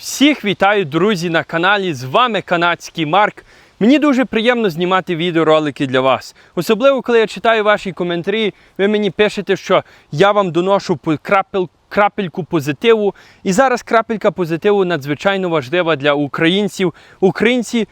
Всіх вітаю, друзі, на каналі. З вами канадський Марк. Мені дуже приємно знімати відеоролики для вас. Особливо, коли я читаю ваші коментарі, ви мені пишете, що я вам доношу крапель, крапельку позитиву. І зараз крапелька позитиву надзвичайно важлива для українців. Українці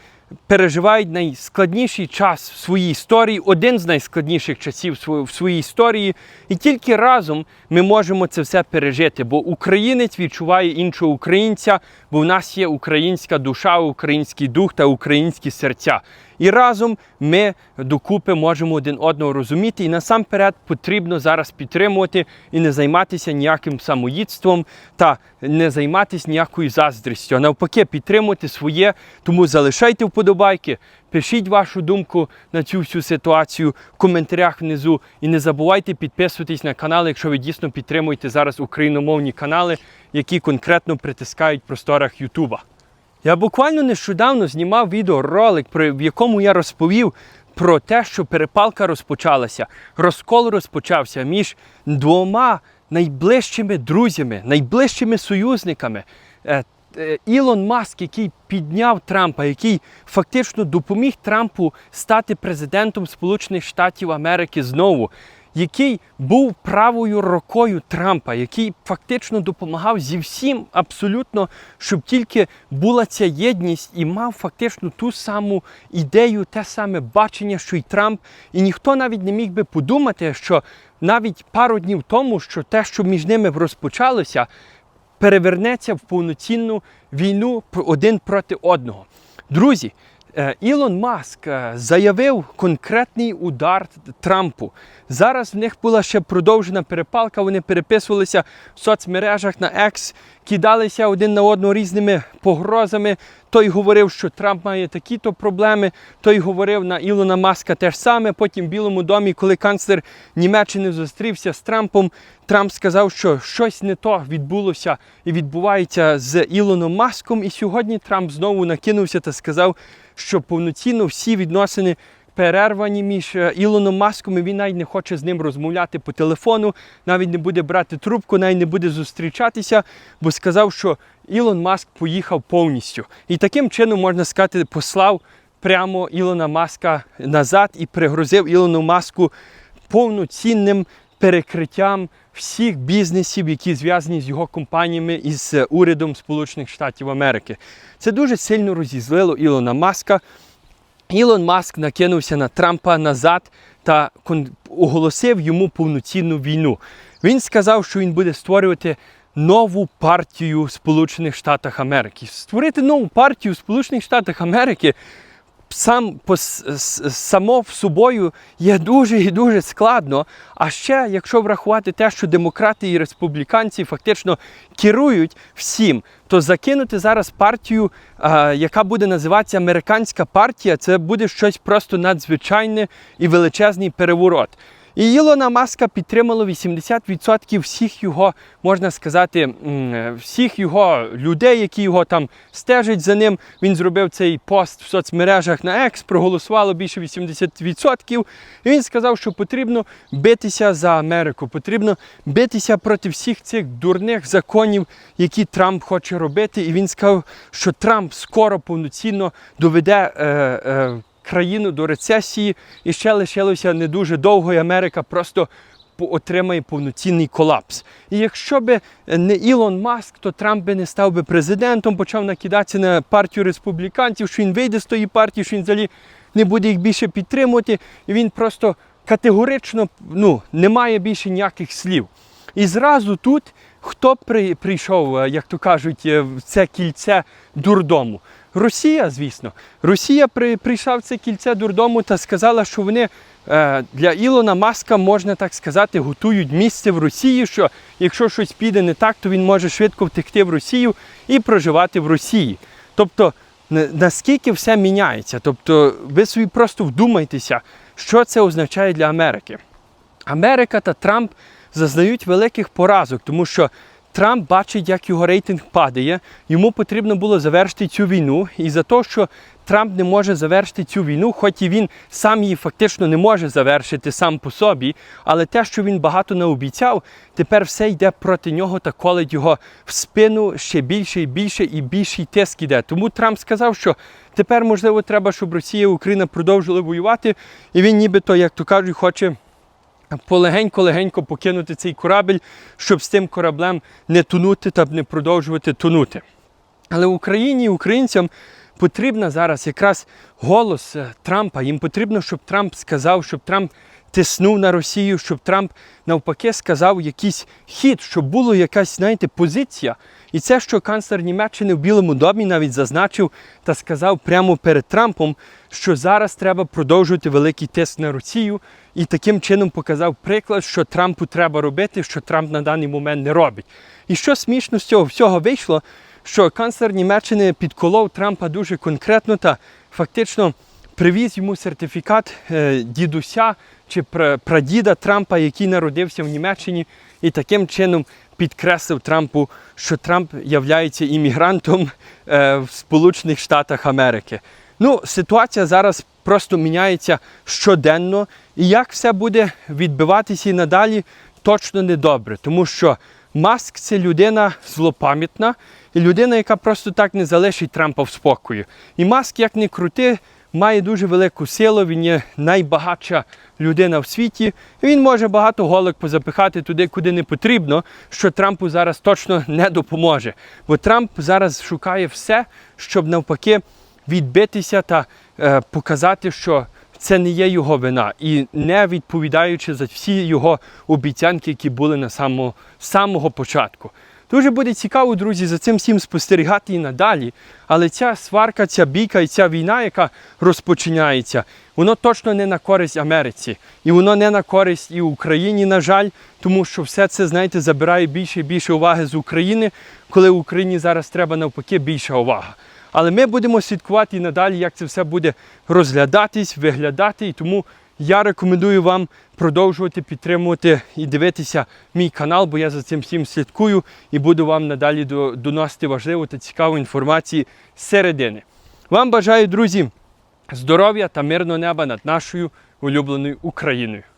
переживають найскладніший час в своїй історії, один з найскладніших часів в своїй історії. І тільки разом ми можемо це все пережити, бо українець відчуває іншого українця, бо в нас є українська душа, український дух та українські серця. І разом ми докупи можемо один одного розуміти. І насамперед потрібно зараз підтримувати і не займатися ніяким самоїдством та не займатися ніякою заздрістю. А навпаки, підтримувати своє. Тому залишайте вподобайки, пишіть вашу думку на цю всю ситуацію в коментарях внизу. І не забувайте підписуватись на канал, якщо ви дійсно підтримуєте зараз україномовні канали, які конкретно притискають в просторах Ютуба. Я буквально нещодавно знімав відеоролик, в якому я розповів про те, що перепалка розпочалася, розкол розпочався між двома найближчими друзями, найближчими союзниками. Е, е, Ілон Маск, який підняв Трампа, який фактично допоміг Трампу стати президентом Сполучених Штатів Америки знову, який був правою рукою Трампа, який фактично допомагав зі всім абсолютно, щоб тільки була ця єдність і мав фактично ту саму ідею, те саме бачення, що й Трамп. І ніхто навіть не міг би подумати, що навіть пару днів тому, що те, що між ними розпочалося, перевернеться в повноцінну війну один проти одного. Друзі, Ілон Маск е, заявив конкретний удар Трампу. Зараз в них була ще продовжена перепалка. Вони переписувалися в соцмережах на X, кидалися один на одного різними погрозами. Той говорив, що Трамп має такі-то проблеми. Той говорив на Ілона Маска те ж саме. Потім в Білому домі, коли канцлер Німеччини зустрівся з Трампом, Трамп сказав, що щось не то відбулося і відбувається з Ілоном Маском. І сьогодні Трамп знову накинувся та сказав, що повноцінно всі відносини перервані між е, Ілоном Маском, і він навіть не хоче з ним розмовляти по телефону, навіть не буде брати трубку, навіть не буде зустрічатися, бо сказав, що Ілон Маск поїхав повністю. І таким чином, можна сказати, послав прямо Ілона Маска назад і пригрозив Ілону Маску повноцінним перекриттям всіх бізнесів, які зв'язані з його компаніями і з урядом Сполучених Штатів Америки. Це дуже сильно розізлило Ілона Маска. Ілон Маск накинувся на Трампа назад та оголосив йому повноцінну війну. Він сказав, що він буде створювати нову партію в Сполучених Штатах Америки. Створити нову партію в Сполучених Штатах Америки сам по само в собою є дуже і дуже складно. А ще, якщо врахувати те, що демократи і республіканці фактично керують всім, то закинути зараз партію, яка буде називатися американська партія, це буде щось просто надзвичайне і величезний переворот. І Ілона Маска підтримало 80% всіх його, можна сказати, всіх його людей, які його там стежать за ним. Він зробив цей пост в соцмережах на Екс, проголосувало більше 80%. І він сказав, що потрібно битися за Америку, потрібно битися проти всіх цих дурних законів, які Трамп хоче робити. І він сказав, що Трамп скоро повноцінно доведе. Е, е, країну до рецесії, і ще лишилося не дуже довго, і Америка просто отримає повноцінний колапс. І якщо би не Ілон Маск, то Трамп би не став би президентом, почав накидатися на партію республіканців, що він вийде з тої партії, що він взагалі не буде їх більше підтримувати. І він просто категорично ну, не має більше ніяких слів. І зразу тут хто при, прийшов, е, як то кажуть, е, в це кільце дурдому? Росія, звісно. Росія при, прийшла в це кільце дурдому та сказала, що вони е, для Ілона Маска, можна так сказати, готують місце в Росії, що якщо щось піде не так, то він може швидко втекти в Росію і проживати в Росії. Тобто, наскільки все міняється? Тобто, ви собі просто вдумайтеся, що це означає для Америки. Америка та Трамп зазнають великих поразок, тому що Трамп бачить, як його рейтинг падає. Йому потрібно було завершити цю війну. І за те, що Трамп не може завершити цю війну, хоч і він сам її фактично не може завершити сам по собі, але те, що він багато наобіцяв, тепер все йде проти нього та колить його в спину ще більше і більше і більший тиск іде. Тому Трамп сказав, що тепер, можливо, треба, щоб Росія і Україна продовжили воювати, і він нібито, як то кажуть, хоче полегенько-легенько покинути цей корабель, щоб з тим кораблем не тонути та не продовжувати тонути. Але Україні і українцям потрібна зараз якраз голос е, Трампа. Їм потрібно, щоб Трамп сказав, щоб Трамп тиснув на Росію, щоб Трамп навпаки сказав якийсь хід, щоб була якась, знаєте, позиція. І це, що канцлер Німеччини в Білому домі навіть зазначив та сказав прямо перед Трампом, що зараз треба продовжувати великий тиск на Росію, і таким чином показав приклад, що Трампу треба робити, що Трамп на даний момент не робить. І що смішно з цього всього вийшло, що канцлер Німеччини підколов Трампа дуже конкретно та фактично привіз йому сертифікат е, дідуся чи прадіда Трампа, який народився в Німеччині, і таким чином підкреслив Трампу, що Трамп являється іммігрантом е, в Сполучених Штатах Америки. Ну, ситуація зараз просто міняється щоденно, і як все буде відбиватися і надалі, точно не добре, тому що Маск це людина злопам'ятна і людина, яка просто так не залишить Трампа в спокої. І Маск, як не крути, має дуже велику силу. Він є найбагатша людина в світі. Він може багато голок позапихати туди, куди не потрібно, що Трампу зараз точно не допоможе. Бо Трамп зараз шукає все, щоб навпаки відбитися та е, показати, що це не є його вина, і не відповідаючи за всі його обіцянки, які були на самого, самого початку. Дуже буде цікаво, друзі, за цим всім спостерігати і надалі. Але ця сварка, ця бійка і ця війна, яка розпочинається, воно точно не на користь Америці. І воно не на користь і Україні, на жаль, тому що все це, знаєте, забирає більше і більше уваги з України, коли Україні зараз треба навпаки більша увага. Але ми будемо слідкувати і надалі, як це все буде розглядатись, виглядати. І тому я рекомендую вам продовжувати підтримувати і дивитися мій канал, бо я за цим всім слідкую і буду вам надалі доносити важливу та цікаву інформацію з середини. Вам бажаю, друзі, здоров'я та мирного неба над нашою улюбленою Україною.